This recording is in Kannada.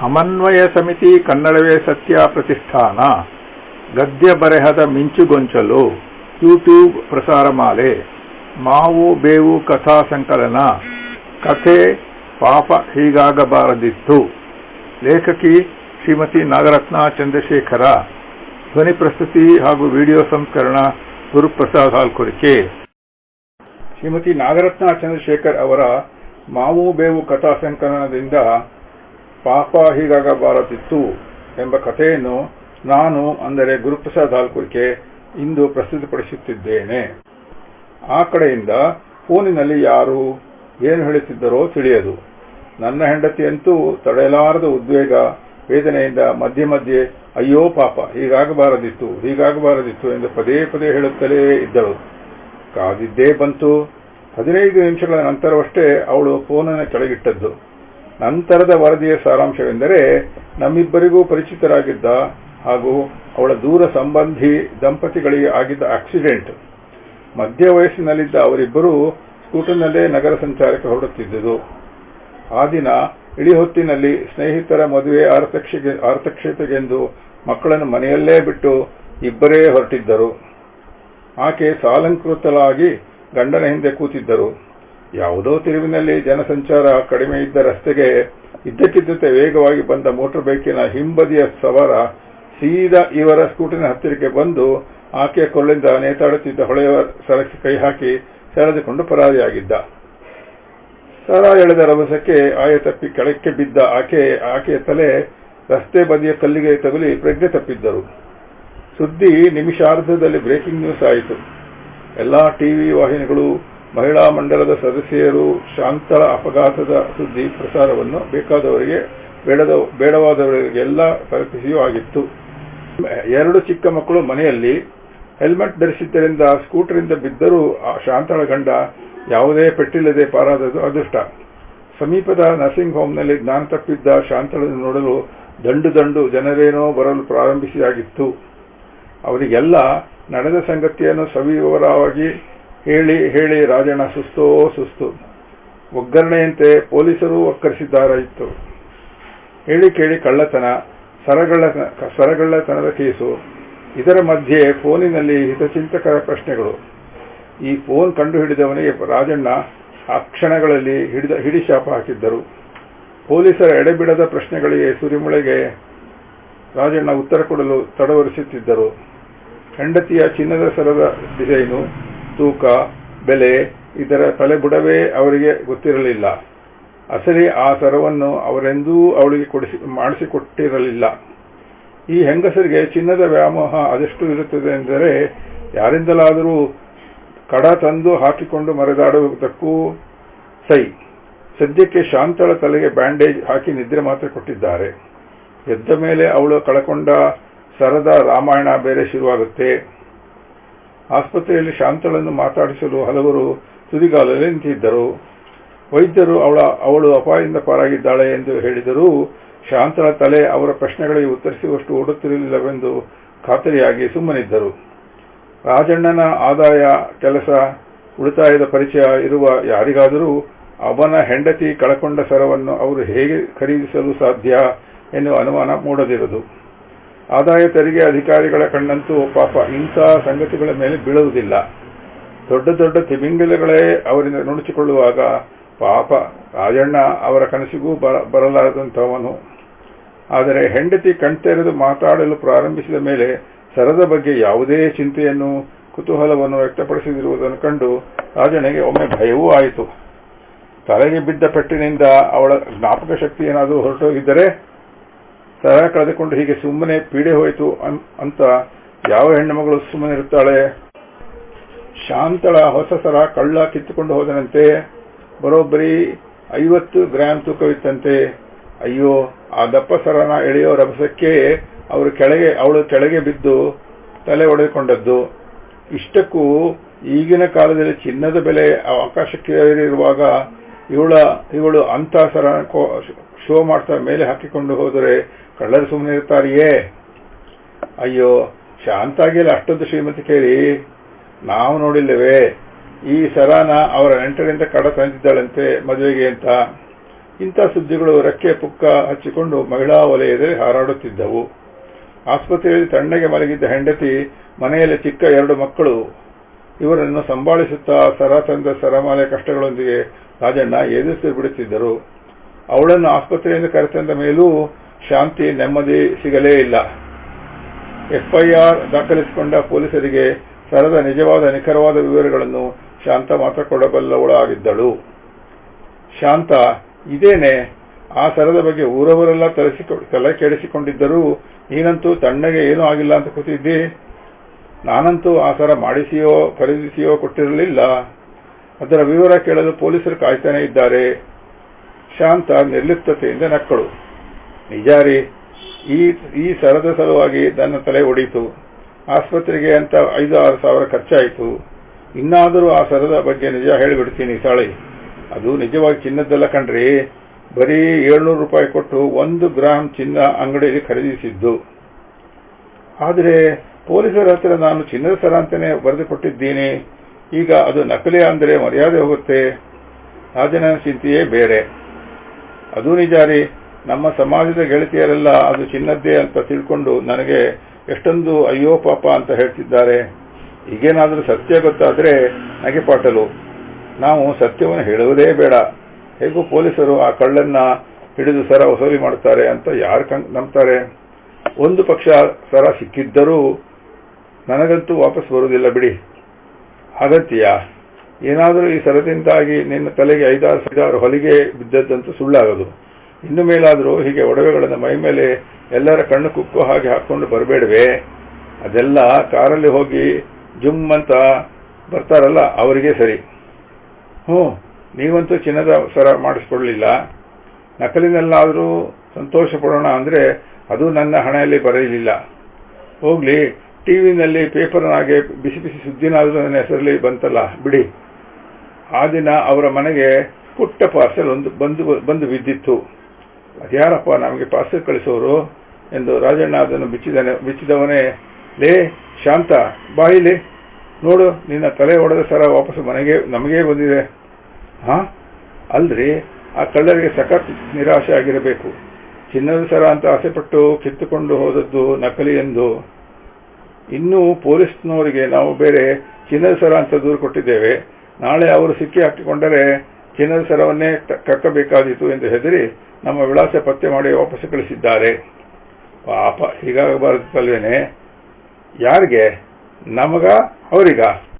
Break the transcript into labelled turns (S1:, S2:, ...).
S1: ಸಮನ್ವಯ ಸಮಿತಿ ಕನ್ನಡವೇ ಸತ್ಯ ಪ್ರತಿಷ್ಠಾನ. ಗದ್ಯ ಬರೆಹದ ಮಿಂಚುಗೊಂಚಲು, ಯೂಟ್ಯೂಬ್ ಪ್ರಸಾರಮಾಲೆ ಮಾವು ಬೇವು ಕಥಾ ಸಂಕಲನ, ಕಥೆ ಪಾಪ ಹೀಗಾಗಬಾರದಿತ್ತು. ಲೇಖಕಿ ಶ್ರೀಮತಿ ನಾಗರತ್ನ ಚಂದ್ರಶೇಖರ, ಧ್ವನಿ ಪ್ರಸ್ತುತಿ ಹಾಗೂ ವಿಡಿಯೋ ಸಂಸ್ಕರಣ ಗುರುಪ್ರಸಾದ್ ಹಾಲ್ಕುರಿಕೆ. ಶ್ರೀಮತಿ ನಾಗರತ್ನ ಚಂದ್ರಶೇಖರ್ ಅವರ ಮಾವು ಬೇವು ಕಥಾ ಸಂಕಲನದಿಂದ ಪಾಪ ಹೀಗಾಗಬಾರದಿತ್ತು ಎಂಬ ಕಥೆಯನ್ನು ನಾನು, ಅಂದರೆ ಗುರುಪ್ರಸಾದ್ ಹಾಲ್ಕುರಿಕೆ ಇಂದು ಪ್ರಸ್ತುತಪಡಿಸುತ್ತಿದ್ದೇನೆ. ಆ ಕಡೆಯಿಂದ ಫೋನಿನಲ್ಲಿ ಯಾರು ಏನು ಹೇಳುತ್ತಿದ್ದರೋ ತಿಳಿಯದು. ನನ್ನ ಹೆಂಡತಿಯಂತೂ ತಡೆಯಲಾರದ ಉದ್ವೇಗ, ವೇದನೆಯಿಂದ ಮಧ್ಯೆ ಮಧ್ಯೆ, ಅಯ್ಯೋ ಪಾಪ, ಹೀಗಾಗಬಾರದಿತ್ತು ಹೀಗಾಗಬಾರದಿತ್ತು ಎಂದು ಪದೇ ಪದೇ ಹೇಳುತ್ತಲೇ ಇದ್ದಳು. ಕಾದಿದ್ದೇ ಬಂತು. ಹದಿನೈದು ನಿಮಿಷಗಳ ನಂತರವಷ್ಟೇ ಅವಳು ಫೋನನ್ನು ಕೆಳಗಿಟ್ಟದ್ದು. ನಂತರದ ವರದಿಯ ಸಾರಾಂಶವೆಂದರೆ, ನಮ್ಮಿಬ್ಬರಿಗೂ ಪರಿಚಿತರಾಗಿದ್ದ ಹಾಗೂ ಅವಳ ದೂರ ಸಂಬಂಧಿ ದಂಪತಿಗಳಿಗೆ ಆಗಿದ್ದ ಆಕ್ಸಿಡೆಂಟ್. ಮಧ್ಯ ವಯಸ್ಸಿನಲ್ಲಿದ್ದ ಅವರಿಬ್ಬರೂ ಸ್ಕೂಟರ್ನಲ್ಲೇ ನಗರ ಸಂಚಾರಕ್ಕೆ ಹೊರಡುತ್ತಿದ್ದುದು. ಆ ದಿನ ಇಳಿಹೊತ್ತಿನಲ್ಲಿ ಸ್ನೇಹಿತರ ಮದುವೆ ಆರ್ತಕ್ಷತೆಗೆಂದು ಮಕ್ಕಳನ್ನು ಮನೆಯಲ್ಲೇ ಬಿಟ್ಟು ಇಬ್ಬರೇ ಹೊರಟಿದ್ದರು. ಆಕೆ ಸಾಲಂಕೃತಳಾಗಿ ಗಂಡನ ಹಿಂದೆ ಕೂತಿದ್ದರು. ಯಾವುದೋ ತಿರುವಿನಲ್ಲಿ ಜನಸಂಚಾರ ಕಡಿಮೆ ಇದ್ದ ರಸ್ತೆಗೆ ಇದ್ದಕ್ಕಿದ್ದಂತೆ ವೇಗವಾಗಿ ಬಂದ ಮೋಟಾರ್ ಬೈಕಿನ ಹಿಂಬದಿಯ ಸವಾರ ಸೀದಾ ಇವರ ಸ್ಕೂಟಿನ ಹತ್ತಿರಕ್ಕೆ ಬಂದು ಆಕೆಯ ಕೊಳ್ಳಿಂದ ನೇತಾಡುತ್ತಿದ್ದ ಹೊಳೆಯ ಸರಕ್ಕೆ ಕೈ ಹಾಕಿ ಸೆಳೆದುಕೊಂಡು ಪರಾರಿಯಾಗಿದ್ದ. ಸರ ಎಳೆದ ರಭಸಕ್ಕೆ ಆಯ ತಪ್ಪಿ ಕೆಳಕ್ಕೆ ಬಿದ್ದ ಆಕೆ, ಆಕೆಯ ತಲೆ ರಸ್ತೆ ಬದಿಯ ಕಲ್ಲಿಗೆ ತಗುಲಿ ಪ್ರಜ್ಞೆ ತಪ್ಪಿದ್ದರು. ಸುದ್ದಿ ನಿಮಿಷಾರ್ಧದಲ್ಲಿ ಬ್ರೇಕಿಂಗ್ ನ್ಯೂಸ್ ಆಯಿತು. ಎಲ್ಲಾ ಟಿವಿ ವಾಹಿನಿಗಳು ಮಹಿಳಾ ಮಂಡಲದ ಸದಸ್ಯರು ಶಾಂತಳ ಅಪಘಾತದ ಸುದ್ದಿ ಪ್ರಸಾರವನ್ನು ಬೇಕಾದವರಿಗೆ ಬೇಡದ, ಬೇಡವಾದವರಿಗೆಲ್ಲ ತಲುಪಿಸಿಯೂ ಆಗಿತ್ತು. ಎರಡು ಚಿಕ್ಕ ಮಕ್ಕಳು ಮನೆಯಲ್ಲಿ ಹೆಲ್ಮೆಟ್ ಧರಿಸಿದ್ದರಿಂದ ಸ್ಕೂಟರಿಂದ ಬಿದ್ದರೂ ಆ ಶಾಂತಳ ಗಂಡ ಯಾವುದೇ ಪೆಟ್ಟಿಲ್ಲದೆ ಪಾರಾದದು ಅದೃಷ್ಟ. ಸಮೀಪದ ನರ್ಸಿಂಗ್ ಹೋಮ್ನಲ್ಲಿ ಜ್ಞಾನ ತಪ್ಪಿದ್ದ ಶಾಂತಳನ್ನು ನೋಡಲು ದಂಡು ದಂಡು ಜನರೇನೋ ಬರಲು ಪ್ರಾರಂಭಿಸಿಯಾಗಿತ್ತು. ಅವರಿಗೆಲ್ಲ ನಡೆದ ಸಂಗತಿಯನ್ನು ಸವಿವರವಾಗಿ ಹೇಳಿ ಹೇಳಿ, ರಾಜಣ್ಣ, ಸುಸ್ತೋ, ಸುಸ್ತು. ಒಗ್ಗರಣೆಯಂತೆ ಪೊಲೀಸರು ಒಕ್ಕರಿಸಿದ್ದಾರಾಯಿತು. ಹೇಳಿ, ಕೇಳಿ, ಕಳ್ಳತನ, ಸರಗಳ್ಳ, ಸರಗಳ್ಳತನದ ಕೇಸು. ಇದರ ಮಧ್ಯೆ ಫೋನಿನಲ್ಲಿ ಹಿತಚಿಂತಕರ ಪ್ರಶ್ನೆಗಳು. ಈ ಫೋನ್ ಕಂಡು ಹಿಡಿದವನಿಗೆ ರಾಜಣ್ಣ ಆ ಕ್ಷಣಗಳಲ್ಲಿ ಹಿಡಿದ ಹಿಡಿ ಶಾಪ ಹಾಕಿದ್ದರು. ಪೊಲೀಸರ ಎಡೆಬಿಡದ ಪ್ರಶ್ನೆಗಳಿಗೆ ಸುರಿಮುಳೆಗೆ ರಾಜಣ್ಣ ಉತ್ತರ ಕೊಡಲು ತಡವರಿಸುತ್ತಿದ್ದರು. ಹೆಂಡತಿಯ ಚಿನ್ನದ ಸರದ ಡಿಸೈನು ತೂಕ, ಬೆಲೆ, ಇದರ ತಲೆಬುಡವೇ ಅವರಿಗೆ ಗೊತ್ತಿರಲಿಲ್ಲ. ಅಸಲಿ ಆ ಸರವನ್ನು ಅವರೆಂದೂ ಅವಳಿಗೆ ಕೊಡಿಸಿ, ಮಾಡಿಸಿಕೊಟ್ಟಿರಲಿಲ್ಲ. ಈ ಹೆಂಗಸರಿಗೆ ಚಿನ್ನದ ವ್ಯಾಮೋಹ ಅದೆಷ್ಟು ಇರುತ್ತದೆ ಎಂದರೆ, ಯಾರಿಂದಲಾದರೂ ಕಡ ತಂದು ಹಾಕಿಕೊಂಡು ಮರೆದಾಡುವುದಕ್ಕೂ ಸೈ. ಸದ್ಯಕ್ಕೆ ಶಾಂತಳ ತಲೆಗೆ ಬ್ಯಾಂಡೇಜ್ ಹಾಕಿ ನಿದ್ರೆ ಮಾತ್ರ ಕೊಟ್ಟಿದ್ದಾರೆ. ಎದ್ದ ಮೇಲೆ ಅವಳು ಕಳಕೊಂಡ ಸರದ ರಾಮಾಯಣ ಬೇರೆ ಶುರುವಾಗುತ್ತೆ. ಆಸ್ಪತ್ರೆಯಲ್ಲಿ ಶಾಂತಳನ್ನು ಮಾತಾಡಿಸಲು ಹಲವರು ತುದಿಗಾಲಲ್ಲಿ ನಿಂತಿದ್ದರು. ವೈದ್ಯರು ಅವಳ, ಅವಳು ಅಪಾಯದಿಂದ ಪಾರಾಗಿದ್ದಾಳೆ ಎಂದು ಹೇಳಿದರೂ ಶಾಂತಳ ತಲೆ ಅವರ ಪ್ರಶ್ನೆಗಳಿಗೆ ಉತ್ತರಿಸುವಷ್ಟು ಓಡುತ್ತಿರಲಿಲ್ಲವೆಂದು ಖಾತರಿಯಾಗಿ ಸುಮ್ಮನಿದ್ದರು. ರಾಜಣ್ಣನ ಆದಾಯ, ಕೆಲಸ, ಉಳಿತಾಯದ ಪರಿಚಯ ಇರುವ ಯಾರಿಗಾದರೂ ಅವನ ಹೆಂಡತಿ ಕಳಕೊಂಡ ಸರವನ್ನು ಅವರು ಹೇಗೆ ಖರೀದಿಸಲು ಸಾಧ್ಯ ಎನ್ನುವ ಅನುಮಾನ ಮೂಡದಿರದು ಆದಾಯ ತೆರಿಗೆ ಅಧಿಕಾರಿಗಳ ಕಣ್ಣಂತೂ ಪಾಪ ಇಂತಹ ಸಂಗತಿಗಳ ಮೇಲೆ ಬೀಳುವುದಿಲ್ಲ. ದೊಡ್ಡ ದೊಡ್ಡ ತಿಮಿಂಗಲಗಳೇ ಅವರಿಂದ ನುಣುಚಿಕೊಳ್ಳುವಾಗ ಪಾಪ ರಾಜಣ್ಣ ಅವರ ಕನಸಿಗೂ ಬರಲಾರದಂಥವನು. ಆದರೆ ಹೆಂಡತಿ ಕಣ್ತೆರೆದು ಮಾತಾಡಲು ಪ್ರಾರಂಭಿಸಿದ ಮೇಲೆ ಸರದ ಬಗ್ಗೆ ಯಾವುದೇ ಚಿಂತೆಯನ್ನು, ಕುತೂಹಲವನ್ನು ವ್ಯಕ್ತಪಡಿಸದಿರುವುದನ್ನು ಕಂಡು ರಾಜನಿಗೆ ಒಮ್ಮೆ ಭಯವೂ ಆಯಿತು. ತಲೆಗೆ ಬಿದ್ದ ಪೆಟ್ಟಿನಿಂದ ಅವಳ ಜ್ಞಾಪಕ ಶಕ್ತಿ ಏನಾದರೂ ಹೊರಟೋಗಿದ್ದರೆ ಸರ ಕಳೆದುಕೊಂಡು ಹೀಗೆ ಸುಮ್ಮನೆ ಪೀಡೆ ಹೋಯಿತು ಅಂತ ಯಾವ ಹೆಣ್ಣುಮಗಳು ಸುಮ್ಮನಿರುತ್ತಾಳೆ ಶಾಂತಳ ಹೊಸ ಸರ ಕಳ್ಳ ಕಿತ್ತುಕೊಂಡು ಹೋದನಂತೆ, ಬರೋಬ್ಬರಿ ಐವತ್ತು ಗ್ರಾಮ್ ತೂಕವಿತ್ತಂತೆ. ಅಯ್ಯೋ, ಆ ದಪ್ಪ ಸರನ ಎಳೆಯೋ ರಭಸಕ್ಕೆ ಅವರು ಕೆಳಗೆ, ಅವಳು ಕೆಳಗೆ ಬಿದ್ದು ತಲೆ ಒಡೆದುಕೊಂಡದ್ದು. ಇಷ್ಟಕ್ಕೂ ಈಗಿನ ಕಾಲದಲ್ಲಿ ಚಿನ್ನದ ಬೆಲೆ ಆಕಾಶಕ್ಕೆ ಏರಿರುವಾಗ ಇವಳ ಇವಳು ಅಂತ ಸರ ಶೋ ಮಾಡ್ತಾ ಮೇಲೆ ಹಾಕಿಕೊಂಡು ಹೋದರೆ ಕಳ್ಳರು ಸುಮ್ಮನೆ ಇರ್ತಾರಿಯೇ ಅಯ್ಯೋ ಶಾಂತಾಗಿಲ್ಲ ಅಷ್ಟೊಂದು ಶ್ರೀಮತಿ ಕೇಳಿ. ನಾವು ನೋಡಿಲ್ಲವೇ, ಈ ಸರಾನ ಅವರ ನೆಂಟರಿಂದ ಕಡ ತಂದಿದ್ದಾಳಂತೆ ಮದುವೆಗೆ ಅಂತ. ಇಂಥ ಸುದ್ದಿಗಳು ರೆಕ್ಕೆ ಪುಕ್ಕ ಹಚ್ಚಿಕೊಂಡು ಮಹಿಳಾ ವಲಯದಲ್ಲಿ ಹಾರಾಡುತ್ತಿದ್ದವು. ಆಸ್ಪತ್ರೆಯಲ್ಲಿ ತಣ್ಣಗೆ ಮಲಗಿದ್ದ ಹೆಂಡತಿ, ಮನೆಯಲ್ಲಿ ಚಿಕ್ಕ ಎರಡು ಮಕ್ಕಳು. ಇವರನ್ನು ಸಂಭಾಳಿಸುತ್ತಾ ಸರಾಸಂದ ಸರಮಾಲೆ ಕಷ್ಟಗಳೊಂದಿಗೆ ರಾಜಣ್ಣ ಎದುರಿಸಿ ಬಿಡುತ್ತಿದ್ದರು. ಅವಳನ್ನು ಆಸ್ಪತ್ರೆಯಿಂದ ಕರೆತಂದ ಮೇಲೂ ಶಾಂತಿ ನೆಮ್ಮದಿ ಸಿಗಲೇ ಇಲ್ಲ. ಎಫ್ಐಆರ್ ದಾಖಲಿಸಿಕೊಂಡ ಪೊಲೀಸರಿಗೆ ಸರದ ನಿಜವಾದ ನಿಖರವಾದ ವಿವರಗಳನ್ನು ಶಾಂತ ಮಾತ್ರ ಕೊಡಬಲ್ಲವಳಾಗಿದ್ದಳು ಶಾಂತ, ಇದೇನೆ? ಆ ಸರದ ಬಗ್ಗೆ ಊರವರೆಲ್ಲ ತಲೆ ಕೆಡಿಸಿಕೊಂಡಿದ್ದರೂ ನೀನಂತೂ ತಣ್ಣಗೆ ಏನೂ ಆಗಿಲ್ಲ ಅಂತ ಕೂತಿದ್ದಿ? ನಾನಂತೂ ಆ ಸರ ಮಾಡಿಸಿಯೋ, ಖರೀದಿಸಿಯೋ ಕೊಟ್ಟಿರಲಿಲ್ಲ. ಅದರ ವಿವರ ಕೇಳಲು ಪೊಲೀಸರು ಕಾಯ್ತಾನೆ ಇದ್ದಾರೆ. ಶಾಂತ ನಿರ್ಲಿಪ್ತತೆಯಿಂದ ನಕ್ಕಳು. ನಿಜಾರಿ, ಈ ಈ ಸರದ ಸಲುವಾಗಿ ನನ್ನ ತಲೆ ಒಡೀತು. ಆಸ್ಪತ್ರೆಗೆ ಅಂತ ಐದು, ಆರು ಸಾವಿರ ಖರ್ಚಾಯಿತು. ಇನ್ನಾದರೂ ಆ ಸರದ ಬಗ್ಗೆ ನಿಜ ಹೇಳಿಬಿಡ್ತೀನಿ ಸಾಳಿ. ಅದು ನಿಜವಾಗಿ ಚಿನ್ನದ್ದೆಲ್ಲ ಕಂಡ್ರಿ ಬರೀ ಏಳ್ನೂರು ರೂಪಾಯಿ ಕೊಟ್ಟು ಒಂದು ಗ್ರಾಮ್ ಚಿನ್ನ ಅಂಗಡಿಯಲ್ಲಿ ಖರೀದಿಸಿದ್ದು. ಆದರೆ ಪೊಲೀಸರ ಹತ್ರ ನಾನು ಚಿನ್ನದ ಸರ ಅಂತಾನೆ ಬರೆದು ಕೊಟ್ಟಿದ್ದೀನಿ ಈಗ ಅದು ನಕಲಿ ಅಂದರೆ ಮರ್ಯಾದೆ ಹೋಗುತ್ತೆ. ರಾಜನ ಚಿಂತೆಯೇ ಬೇರೆ. ಅದು ನಿಜಾರಿ ನಮ್ಮ ಸಮಾಜದ ಗೆಳತಿಯರೆಲ್ಲ ಅದು ಚಿನ್ನದ್ದೇ ಅಂತ ತಿಳ್ಕೊಂಡು ನನಗೆ ಎಷ್ಟೊಂದು ಅಯ್ಯೋ ಪಾಪ ಅಂತ ಹೇಳ್ತಿದ್ದಾರೆ. ಈಗೇನಾದರೂ ಸತ್ಯ ಗೊತ್ತಾದ್ರೆ ನಗೆಪಾಟಲು ನಾವು ಸತ್ಯವನ್ನು ಹೇಳುವುದೇ ಬೇಡ. ಹೇಗೂ ಪೊಲೀಸರು ಆ ಕಳ್ಳನ್ನ ಹಿಡಿದು ಸರ ವಸೂಲಿ ಮಾಡುತ್ತಾರೆ ಅಂತ ಯಾರು ನಂಬ್ತಾರೆ? ಒಂದು ಪಕ್ಷ ಸರ ಸಿಕ್ಕಿದ್ದರೂ ನನಗಂತೂ ವಾಪಸ್ ಬರುವುದಿಲ್ಲ ಬಿಡಿ. ಅಗತ್ಯ ಏನಾದರೂ ಈ ಸರದಿಂದಾಗಿ ನಿನ್ನ ತಲೆಗೆ ಐದಾರು ಐದಾರು ಹೊಲಿಗೆ ಬಿದ್ದದ್ದಂತೂ ಸುಳ್ಳಾಗದು. ಇನ್ನು ಮೇಲಾದರೂ ಹೀಗೆ ಒಡವೆಗಳನ್ನು ಮೈ ಮೇಲೆ ಎಲ್ಲರ ಕಣ್ಣು ಕುಕ್ಕು ಹಾಗೆ ಹಾಕೊಂಡು ಬರಬೇಡವೆ? ಅದೆಲ್ಲ ಕಾರಲ್ಲಿ ಹೋಗಿ ಜುಮ್ ಅಂತ ಬರ್ತಾರಲ್ಲ, ಅವರಿಗೆ ಸರಿ. ಹ್ಞೂ, ನೀವಂತೂ ಚಿನ್ನದ ಸರ ಮಾಡಿಸ್ಕೊಳ್ಳಿಲ್ಲ. ನಕಲಿನಲ್ಲಾದರೂ ಸಂತೋಷ ಪಡೋಣ ಅಂದರೆ ಅದು ನನ್ನ ಹಣೆಯಲ್ಲಿ ಬರಲಿಲ್ಲ ಹೋಗ್ಲಿ ಟಿವಿನಲ್ಲಿ ಪೇಪರ್ನಾಗೆ ಬಿಸಿ ಬಿಸಿ ಸುದ್ದಿನಾದರೂ ನನ್ನ ಹೆಸರಲ್ಲಿ ಬಂತಲ್ಲ, ಬಿಡಿ. ಆ ದಿನ ಅವರ ಮನೆಗೆ ಪುಟ್ಟ ಪಾರ್ಸೆಲ್ ಒಂದು ಬಂದು ಬಂದು ಬಿದ್ದಿತ್ತು. ಅದ್ಯಾರಪ್ಪ ನಮಗೆ ಪಾರ್ಸೆಲ್ ಕಳಿಸೋರು ಎಂದು ರಾಜಣ್ಣ ಅದನ್ನು ಬಿಚ್ಚಿದನೆ ಬಿಚ್ಚಿದವನೇ, ಲೇ ಶಾಂತ ಬಾಯಿಲಿ ನೋಡು, ನಿನ್ನ ತಲೆ ಹೊಡೆದ ಸರ ವಾಪಸ್ ಮನೆಗೆ, ನಮಗೇ ಬಂದಿದೆ. ಹಾ? ಅಲ್ರಿ ಆ ಕಳ್ಳರಿಗೆ ಸಖತ್ ನಿರಾಶೆ ಆಗಿರಬೇಕು. ಚಿನ್ನದ ಸರ ಅಂತ ಆಸೆಪಟ್ಟು ಕಿತ್ತುಕೊಂಡು ಹೋದದ್ದು ನಕಲಿ ಎಂದು. ಇನ್ನೂ ಪೊಲೀಸ್ನವರಿಗೆ ನಾವು ಬೇರೆ ಚಿನ್ನದ ಸರ ಅಂತ ದೂರು ಕೊಟ್ಟಿದ್ದೇವೆ. ನಾಳೆ ಅವರು ಸಿಕ್ಕಿ ಹಾಕಿಕೊಂಡರೆ ಚಿನ್ನದ ಸರವನ್ನೇ ಕಕ್ಕಬೇಕಾದೀತು ಎಂದು ಹೆದರಿ ನಮ್ಮ ವಿಳಾಸ ಪತ್ತೆ ಮಾಡಿ ವಾಪಸ್ ಕಳಿಸಿದ್ದಾರೆ. ಪಾಪ ಹೀಗಾಗಬಾರದಿತ್ತಲ್ವೇನೆ ಯಾರಿಗೆ? ನಮಗ, ಅವರಿಗ?